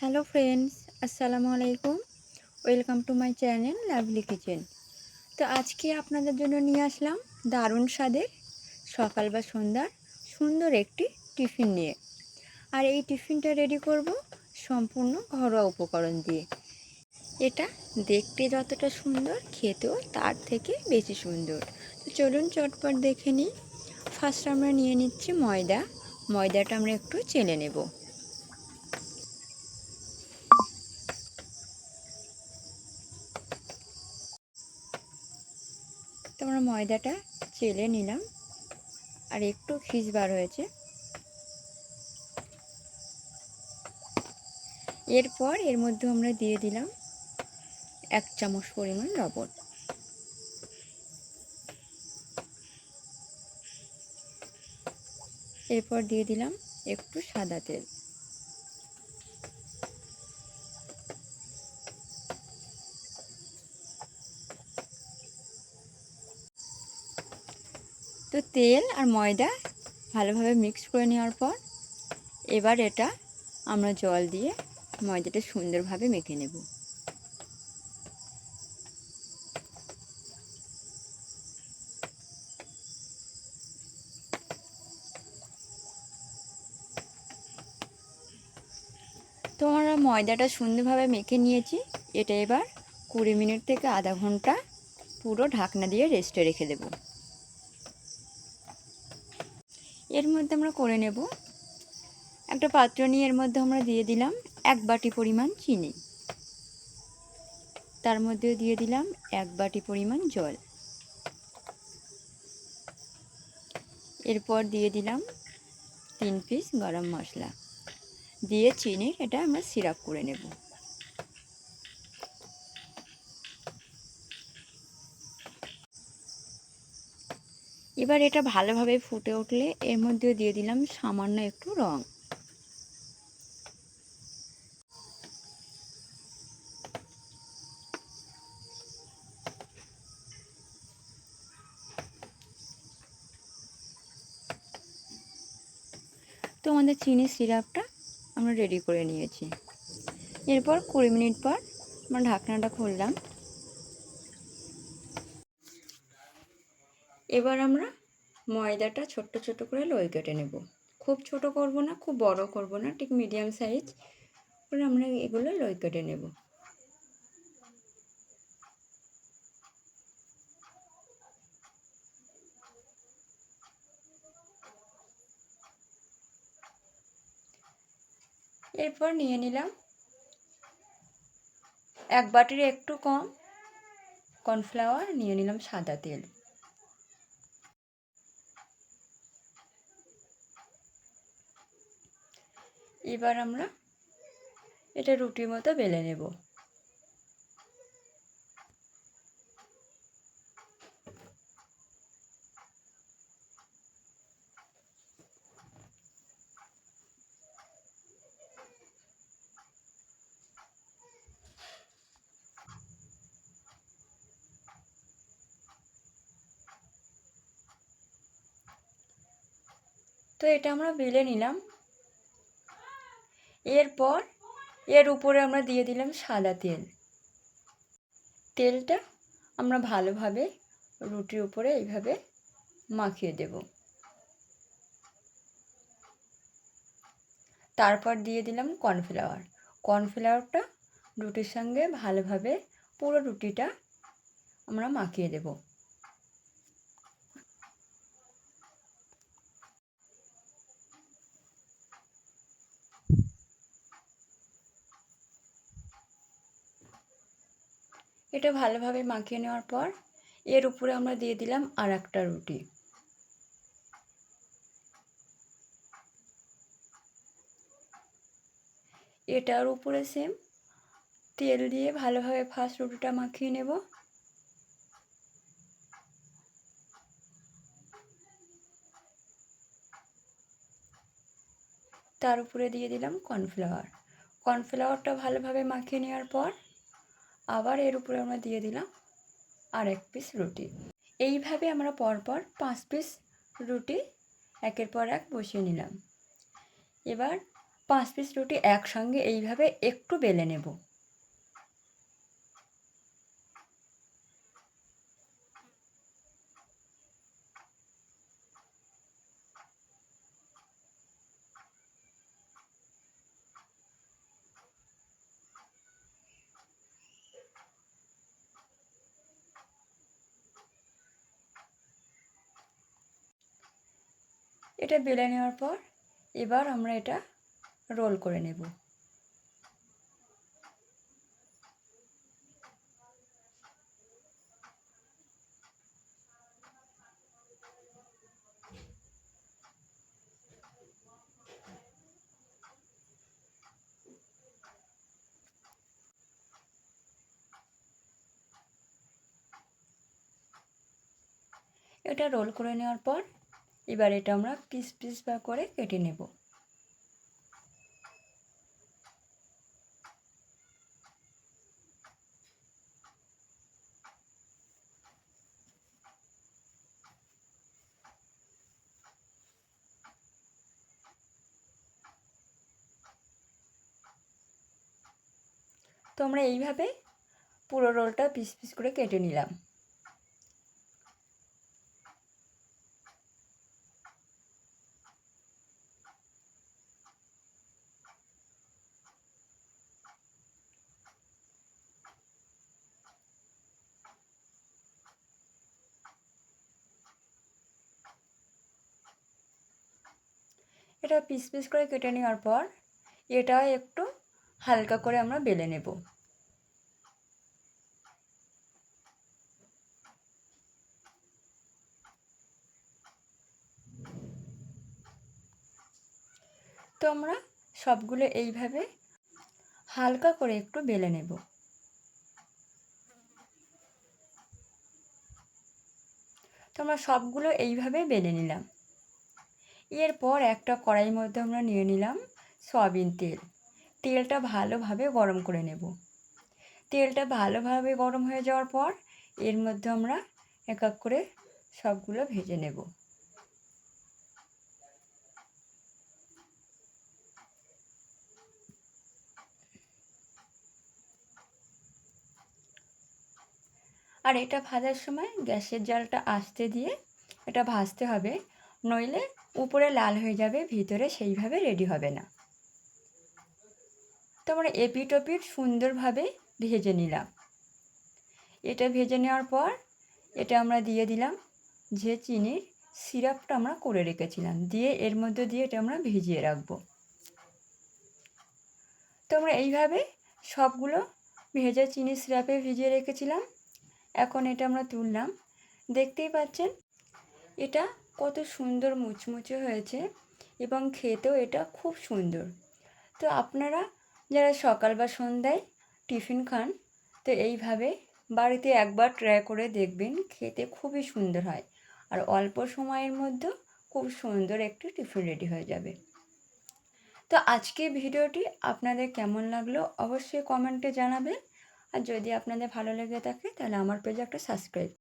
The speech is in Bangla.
হ্যালো ফ্রেন্ডস, আসসালামু আলাইকুম। Welcome to my channel lovely kitchen. তো আজকে আপনাদের জন্য নিয়ে আসলাম দারুণ স্বাদের সকাল বা সন্ধ্যার সুন্দর একটি টিফিন নিয়ে। আর এই টিফিনটা রেডি করব সম্পূর্ণ ঘরোয়া উপকরণ দিয়ে। এটা দেখতে যতটা সুন্দর, খেতেও তার থেকে বেশি সুন্দর। তো চলুন চটপট দেখে নিই। ফার্স্ট আমরা নিয়ে নিচ্ছি ময়দা। ময়দাটা আমরা একটু চেলে নেব। আমরা ময়দাটা চেলে নিলাম আর একটু খিস বার হয়েছে। এরপর এর মধ্যে আমরা দিয়ে দিলাম এক চামচ পরিমাণ লবণ। এরপর দিয়ে দিলাম একটু সাদা তেল। তো তেল আর ময়দা ভালোভাবে মিক্স করে নেওয়ার পর এবার এটা আমরা জল দিয়ে ময়দাটা সুন্দরভাবে মেখে নেব। তো আমরা ময়দাটা সুন্দরভাবে মেখে নিয়েছি। এটা এবার কুড়ি মিনিট থেকে আধা ঘণ্টা পুরো ঢাকনা দিয়ে রেস্টে রেখে দেবো। এর মধ্যে আমরা করে নেব একটা পাত্র নিয়ে এর মধ্যে আমরা দিয়ে দিলাম এক বাটি পরিমাণ চিনি। তার মধ্যে দিয়ে দিলাম এক বাটি পরিমাণ জল। এরপর দিয়ে দিলাম তিন পিস গরম মশলা। দিয়ে চিনির এটা আমরা সিরাপ করে নেব। এবার এটা ভালোভাবে ফুটে উঠলে এর মধ্যে দিয়ে দিলাম সামান্য একটু রং। তো আমাদের চিনি সিরাপটা আমরা রেডি করে নিয়েছি। এরপর কুড়ি মিনিট পর আমরা ঢাকনাটা খুললাম। এবার আমরা ময়দাটা ছোট্ট ছোট করে লই কেটে নেব। খুব ছোট করব না, খুব বড় করব না, ঠিক মিডিয়াম সাইজ করে আমরা এগুলো লই কেটে নেব। এরপর নিয়ে নিলাম এক বাটির একটু কম কর্নফ্লাওয়ার, নিয়ে নিলাম সাদা তেল। এবার আমরা এটা রুটির মতো বেলে নেব। তো এটা আমরা বেলে নিলাম। এরপর এর উপরে আমরা দিয়ে দিলাম সাদা তেল। তেলটা আমরা ভালোভাবে রুটির উপরে এইভাবে মাখিয়ে দেব। তারপর দিয়ে দিলাম কর্নফ্লাওয়ার। কর্নফ্লাওয়ারটা রুটির সঙ্গে ভালোভাবে পুরো রুটিটা আমরা মাখিয়ে দেবো। এটা ভালোভাবে মাখিয়ে নেওয়ার পর এর উপরে আমরা দিয়ে দিলাম আর একটা রুটি। এটার উপরে সেম তেল দিয়ে ভালোভাবে ফার্স্ট রুটিটা মাখিয়ে নেব। তার উপরে দিয়ে দিলাম কর্নফ্লাওয়ার কর্নফ্লাওয়ারটা ভালোভাবে মাখিয়ে নেওয়ার পর আবার এর উপরে আমরা দিয়ে দিলাম আর এক পিস রুটি। এইভাবে আমরা পরপর পাঁচ পিস রুটি একের পর এক বসিয়ে নিলাম। এবার পাঁচ পিস রুটি একসঙ্গে এইভাবে একটু বেলে নেব। এটা বেলে নেওয়ার পর এবার আমরা এটা রোল করে নেব। এটা রোল করে নেওয়ার পর এবার এটা আমরা পিস পিস বা করে কেটে নেব। তো আমরা এইভাবে পুরো রোলটা পিস পিস করে কেটে নিলাম। এটা পিস পিস করে কেটে নেওয়ার পর এটা একটু হালকা করে আমরা বেলে নেব। তো আমরা সবগুলো এইভাবে হালকা করে একটু বেলে নেব। তো আমরা সবগুলো এইভাবে বেলে নিলাম। এরপর একটা কড়াইয়ের মধ্যে আমরা নিয়ে নিলাম সয়াবিন তেল। তেলটা ভালোভাবে গরম করে নেব। তেলটা ভালোভাবে গরম হয়ে যাওয়ার পর এর মধ্যে আমরা এক এক করে সবগুলো ভেজে নেব। আর এটা ভাজার সময় গ্যাসের জালটা আস্তে দিয়ে এটা ভাজতে হবে। নইলে উপরে লাল হয়ে যাবে, ভিতরে সেইভাবে রেডি হবে না। তো আমরা এপিট ওপিট সুন্দরভাবে ভেজে নিলাম। এটা ভেজে নেওয়ার পর এটা আমরা দিয়ে দিলাম যে চিনির সিরাপটা আমরা করে রেখেছিলাম। দিয়ে এর মধ্যে দিয়ে এটা আমরা ভিজিয়ে রাখব। তো আমরা এইভাবে সবগুলো ভেজে চিনির সিরাপে ভিজিয়ে রেখেছিলাম। এখন এটা আমরা তুললাম। দেখতেই পাচ্ছেন, এটা কত সুন্দর মুচমুচে হয়েছে এবং খেতেও এটা খুব সুন্দর। তো আপনারা যারা সকাল বা সন্ধ্যায় টিফিন খান, তো এইভাবে বাড়িতে একবার ট্রাই করে দেখবেন, খেতে খুবই সুন্দর হয়। আর অল্প সময়ের মধ্যে খুব সুন্দর একটি টিফিন রেডি হয়ে যাবে। তো আজকে ভিডিওটি আপনাদের কেমন লাগল অবশ্যই কমেন্টে জানাবেন। আর যদি আপনাদের ভালো লেগে থাকে, তাহলে আমার পেজে একটা সাবস্ক্রাইব